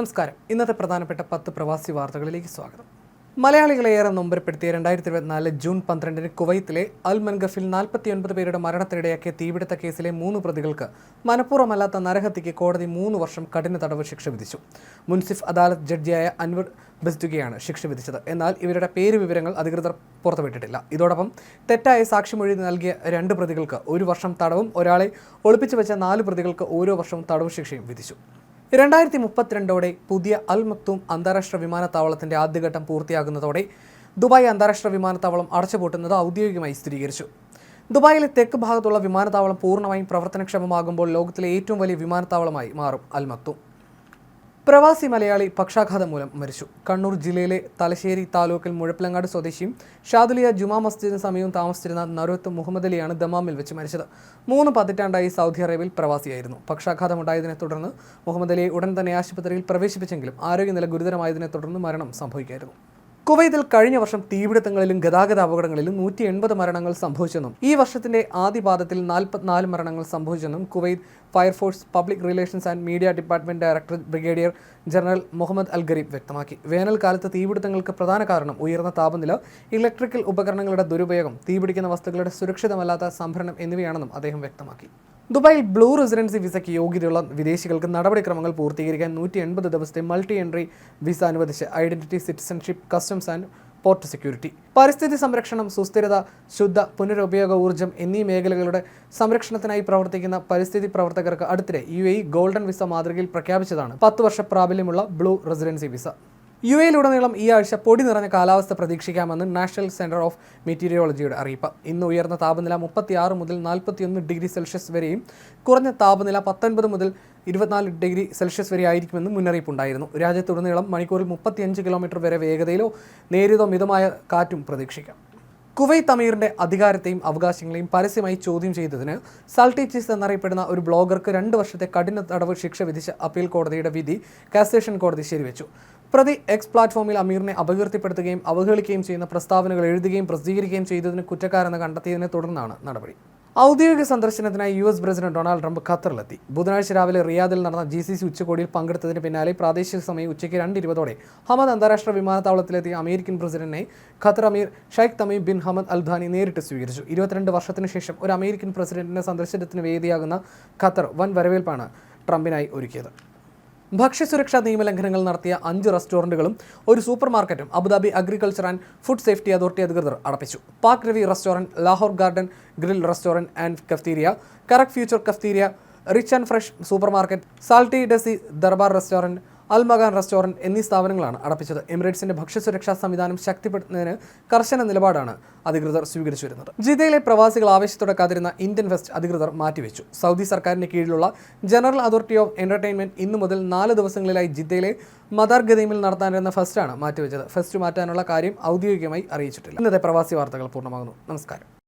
നമസ്കാരം. ഇന്നത്തെ പ്രധാനപ്പെട്ട പത്ത് പ്രവാസി വാർത്തകളിലേക്ക് സ്വാഗതം. മലയാളികളെ ഏറെ നൊമ്പരപ്പെടുത്തിയ രണ്ടായിരത്തി ഇരുപത്തിനാല് ജൂൺ പന്ത്രണ്ടിന് കുവൈത്തിലെ അൽ മൻഗഫിൽ നാൽപ്പത്തിയൊൻപത് പേരുടെ മരണത്തിനിടയാക്കിയ തീപിടുത്ത കേസിലെ മൂന്ന് പ്രതികൾക്ക് മനഃപൂർവമല്ലാത്ത നരഹത്യയ്ക്ക് കോടതി മൂന്ന് വർഷം കഠിന തടവ് ശിക്ഷ വിധിച്ചു. മുൻസിഫ് അദാലത്ത് ജഡ്ജിയായ അൻവർ ബസ്തുകയാണ് ശിക്ഷ വിധിച്ചത്. എന്നാൽ ഇവരുടെ പേര് വിവരങ്ങൾ അധികൃതർ പുറത്തുവിട്ടിട്ടില്ല. ഇതോടൊപ്പം തെറ്റായ സാക്ഷിമൊഴി നൽകിയ രണ്ട് പ്രതികൾക്ക് ഒരു വർഷം തടവും ഒരാളെ ഒളിപ്പിച്ചു വെച്ച നാല് പ്രതികൾക്ക് ഓരോ വർഷവും തടവ് ശിക്ഷയും വിധിച്ചു. രണ്ടായിരത്തി മുപ്പത്തിരണ്ടോടെ പുതിയ അൽ മക്തൂം അന്താരാഷ്ട്ര വിമാനത്താവളത്തിന്റെ ആദ്യഘട്ടം പൂർത്തിയാകുന്നതോടെ ദുബായ് അന്താരാഷ്ട്ര വിമാനത്താവളം അടച്ചുപൂട്ടുന്നത് ഔദ്യോഗികമായി സ്ഥിരീകരിച്ചു. ദുബായിലെ തെക്ക് ഭാഗത്തുള്ള വിമാനത്താവളം പൂർണമായും പ്രവർത്തനക്ഷമമാകുമ്പോൾ ലോകത്തിലെ ഏറ്റവും വലിയ വിമാനത്താവളമായി മാറും അൽ മക്തൂം. പ്രവാസി മലയാളി പക്ഷാഘാതം മൂലം മരിച്ചു. കണ്ണൂർ ജില്ലയിലെ തലശ്ശേരി താലൂക്കിൽ മുഴപ്പിലങ്ങാട് സ്വദേശിയും ഷാദുലിയ ജുമാ മസ്ജിദിന് സമീപം താമസിച്ചിരുന്ന നരോത്ത് മുഹമ്മദ് അലിയാണ് ദമാമിൽ വെച്ച് മരിച്ചത്. മൂന്ന് പതിറ്റാണ്ടായി സൗദി അറേബ്യയിൽ പ്രവാസിയായിരുന്നു. പക്ഷാഘാതമുണ്ടായതിനെ തുടർന്ന് മുഹമ്മദ് അലിയെ ഉടൻ തന്നെ ആശുപത്രിയിൽ പ്രവേശിപ്പിച്ചെങ്കിലും ആരോഗ്യനില ഗുരുതരമായതിനെ തുടർന്ന് മരണം സംഭവിക്കായിരുന്നു കുവൈത്തിൽ കഴിഞ്ഞ വർഷം തീപിടുത്തങ്ങളിലും ഗതാഗത അപകടങ്ങളിലും നൂറ്റി എൺപത് മരണങ്ങൾ സംഭവിച്ചെന്നും ഈ വർഷത്തിന്റെ ആദ്യപാദത്തിൽ നാൽപ്പത്തിനാല് മരണങ്ങൾ സംഭവിച്ചെന്നും Kuwait fire force public relations and media department director brigadier general Mohammed Al Gharib വ്യക്തമാക്കി. വേനൽക്കാലത്ത് തീപിടുത്തങ്ങൾക്ക് പ്രധാന കാരണം ഉയർന്ന താപനില ഇലക്ട്രിക്കൽ ഉപകരണങ്ങളുടെ ദുരുപയോഗം തീപിടിക്കുന്ന വസ്തുക്കളുടെ സുരക്ഷിതമല്ലാത്ത സംഭരണം എന്നിവയാണെന്നും അദ്ദേഹം വ്യക്തമാക്കി. ദുബായിൽ ബ്ലൂ റെസിഡൻസി വിസയ്ക്ക് യോഗ്യതയുള്ള വിദേശികൾക്ക് നടപടിക്രമങ്ങൾ പൂർത്തീകരിക്കാൻ നൂറ്റി എൺപത് ദിവസത്തെ മൾട്ടി എൻട്രി വിസ അനുവദിച്ച് identity citizenship customs and port security. പരിസ്ഥിതി സംരക്ഷണം സുസ്ഥിരത ശുദ്ധ പുനരുപയോഗ ഊർജം എന്നീ മേഖലകളുടെ സംരക്ഷണത്തിനായി പ്രവർത്തിക്കുന്ന പരിസ്ഥിതി പ്രവർത്തകർക്ക് അടുത്തിടെ യു ഗോൾഡൻ വിസ മാതൃകയിൽ പ്രഖ്യാപിച്ചതാണ് പത്ത് വർഷ പ്രാബല്യമുള്ള ബ്ലൂ റെസിഡൻസി വിസ. യു എയിലുടനീളം ഈ ആഴ്ച പൊടി നിറഞ്ഞ കാലാവസ്ഥ പ്രതീക്ഷിക്കാമെന്ന് നാഷണൽ സെന്റർ ഓഫ് മെറ്റീരിയോളജിയുടെ അറിയിപ്പ്. ഇന്ന് ഉയർന്ന താപനില മുപ്പത്തിയാറ് മുതൽ നാൽപ്പത്തിയൊന്ന് ഡിഗ്രി സെൽഷ്യസ് വരെയും കുറഞ്ഞ താപനില പത്തൊൻപത് മുതൽ ഇരുപത്തിനാല് ഡിഗ്രി സെൽഷ്യസ് വരെ ആയിരിക്കുമെന്ന് മുന്നറിയിപ്പുണ്ടായിരുന്നു. രാജ്യത്തുടനീളം മണിക്കൂറിൽ മുപ്പത്തിയഞ്ച് കിലോമീറ്റർ വരെ വേഗതയിലോ നേരിയതോ മിതമായ കാറ്റും പ്രതീക്ഷിക്കാം. കുവൈത്ത് അമീറിന്റെ അധികാരത്തെയും അവകാശങ്ങളെയും പരസ്യമായി ചോദ്യം ചെയ്തതിന് സൾട്ടി ചീസ് എന്നറിയപ്പെടുന്ന ഒരു ബ്ലോഗർക്ക് രണ്ട് വർഷത്തെ കഠിന തടവ് ശിക്ഷ വിധിച്ച അപ്പീൽ കോടതിയുടെ വിധി കാസേഷൻ കോടതി ശരിവെച്ചു. പ്രതി എക്സ് പ്ലാറ്റ്ഫോമിൽ അമീറിനെ അപകീർത്തിപ്പെടുത്തുകയും അവഹേളിക്കുകയും ചെയ്യുന്ന പ്രസ്താവനകൾ എഴുതുകയും പ്രസിദ്ധീകരിക്കുകയും ചെയ്തതിന് കുറ്റക്കാരെന്ന് കണ്ടെത്തിയതിനെ തുടർന്നാണ് നടപടി. ഔദ്യോഗിക സന്ദർശനത്തിനായി U S president Donald Trump ഖത്തറിലെത്തി. ബുധനാഴ്ച രാവിലെ റിയാദിൽ നടന്ന ജി സി സി ഉച്ചകോടിയിൽ പങ്കെടുത്തതിന് പിന്നാലെ പ്രാദേശിക സമയം ഉച്ചയ്ക്ക് രണ്ട് ഇരുപതോടെ ഹമദ് അന്താരാഷ്ട്ര വിമാനത്താവളത്തിലെത്തിയ അമേരിക്കൻ പ്രസിഡന്റിനെ ഖത്തർ അമീർ Sheikh Tamim bin Hamad Al Thani നേരിട്ട് സ്വീകരിച്ചു. ഇരുപത്തിരണ്ട് വർഷത്തിന് ശേഷം ഒരു അമേരിക്കൻ പ്രസിഡന്റിന്റെ സന്ദർശനത്തിന് വേദിയാകുന്ന ഖത്തർ വൻ വരവേൽപ്പാണ് ട്രംപിനായി ഒരുക്കിയത്. ഭക്ഷ്യസുരക്ഷാ നിയമലംഘനങ്ങൾ നടത്തിയ അഞ്ച് റെസ്റ്റോറന്റുകളും ഒരു സൂപ്പർ മാർക്കറ്റും Abu Dhabi agriculture and food safety authority അധികൃതർ അടപ്പിച്ചു. Pak Ravi restaurant Lahore garden grill restaurant and cafeteria Karak future cafeteria rich and fresh super market salty Desi Darbar restaurant Al Maghan restaurant എന്നീ സ്ഥാപനങ്ങളാണ് അടപ്പിച്ചത്. എമിറേറ്റ്സിന്റെ ഭക്ഷ്യസുരക്ഷാ സംവിധാനം ശക്തിപ്പെടുത്തുന്നതിന് കർശന നിലപാടാണ് അധികൃതർ സ്വീകരിച്ചു വരുന്നത്. ജിദ്ദയിലെ പ്രവാസികൾ ആവേശത്തോടെ കാതിരുന്ന ഇന്ത്യൻ ഫെസ്റ്റ് അധികൃതർ മാറ്റിവെച്ചു. സൗദി സർക്കാരിന് കീഴിലുള്ള ജനറൽ അതോറിറ്റി ഓഫ് എന്റർടൈൻമെന്റ് ഇന്നു മുതൽ നാല് ദിവസങ്ങളിലായി ജിദ്ദയിലെ മദാർ ഗദീമിൽ നടത്താനിരുന്ന ഫെസ്റ്റാണ് മാറ്റിവെച്ചത്. ഫെസ്റ്റ് മാറ്റാനുള്ള കാര്യം ഔദ്യോഗികമായി അറിയിച്ചിട്ടില്ല. ഇന്നത്തെ പ്രവാസി വാർത്തകൾ പൂർണമാകുന്നു. നമസ്കാരം.